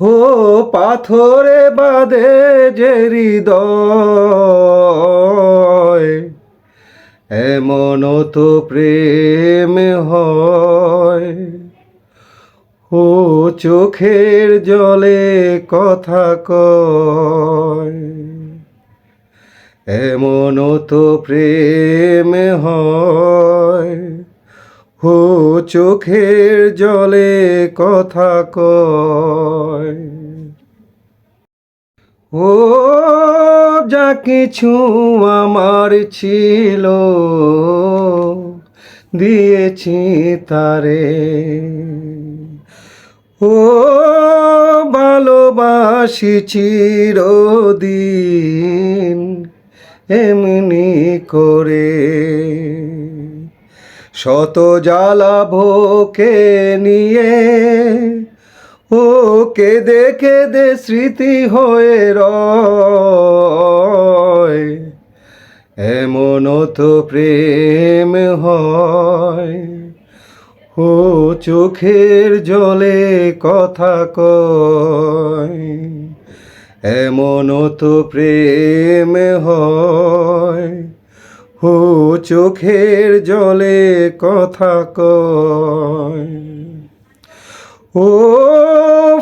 ও পাথরে বাঁধে যে হৃদয় এমনও তো প্রেম হয়। ও চোখের জলে কথা কয় এমনও তো প্রেম হয়। ও চোখের জলে কথা কয়। যা কিছু আমার ছিল, দিয়েছি তারে। ও, ভালোবাসি চিরদিন, এমনি করে শত জ্বালা ভোকে নিয়ে। ও কেঁদে কেঁদে স্মৃতি হয়ে রয়। এমন তো প্রেম হয়। ও চোখের জলে কথা কয়। এমন তো প্রেম হয়। ও চোখের জলে কথা কয়। ও,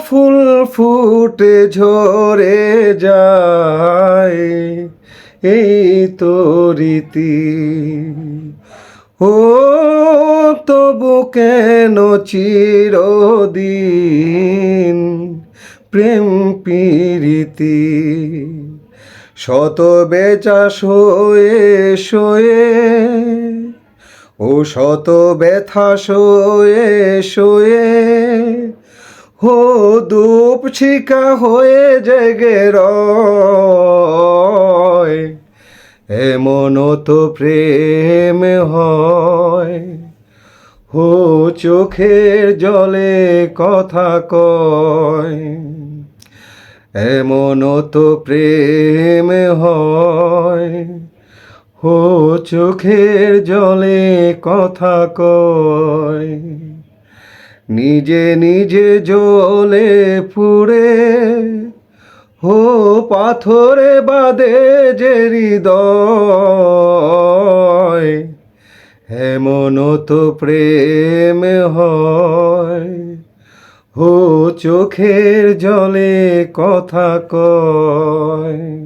ফুল ফুটে ঝরে যায়, এই তো রীতি। ও, তবু কেন চিরদিন প্রেম প্রীতি? শত বেচা শোয়ে শোয়ে, ও শত ব্যথা শোয়ে শোয়ে হো দুপ ছিকা হয়ে জেগে রয় এমনও তো প্রেম হয়। হো চোখের জলে কথা কয় এমনও তো প্রেম হয়। হো, চোখের জলে কথা কয়। নিজে নিজে জলে পুড়ে হো, পাথরে বাদে যে হৃদয়। এমনও তো প্রেম হয়। হো চোখের জলে কথা কয়।